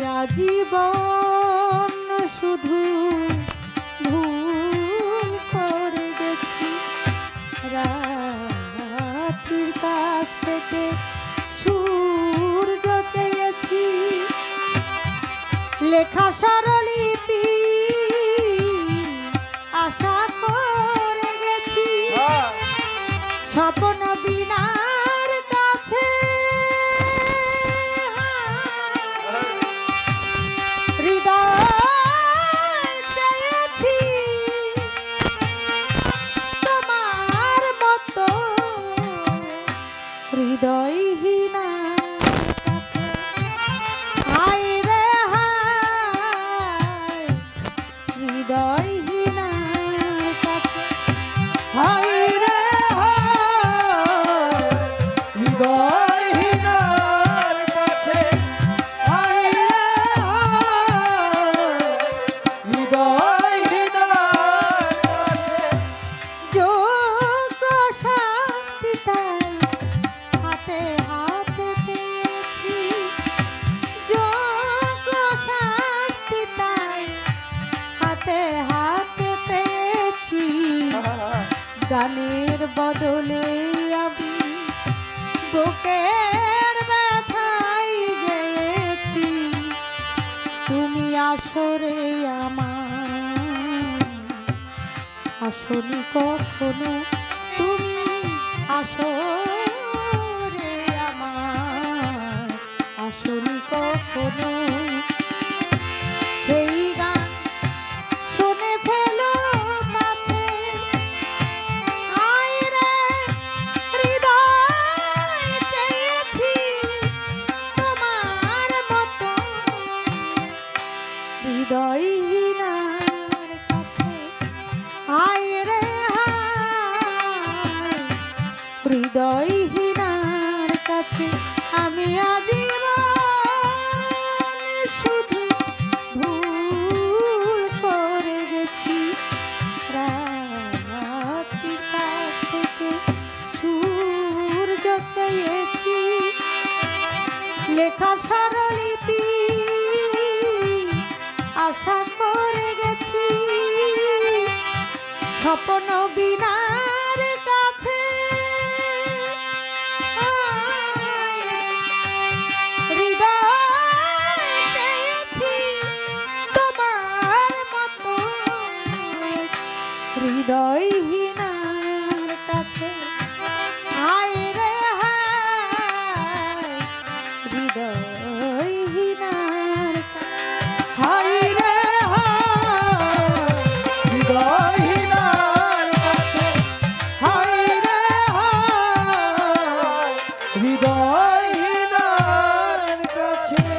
দিয়া শুধু ভুল করে গেছি। রাত্রির কাছ থেকে সূর্য চেয়েছি। লেখা স্বরলিপি আশা করে গেছি। হ্যাঁ। স্বপ্ন বিনা হৃদয়হীনা হায় রে হায় হৃদয়হীনা গানের বদলে আমি বুকে তুমি আসরে আমার। আসনি কখনো তুমি আসরে হৃদয়হীনার কাছে আয় রে হৃদয়হীনার কাছে আমি আজীবন স্বপ্ন বিনার কাছে। তোমার মতো। হৃদয়হীনার কাছে। হায়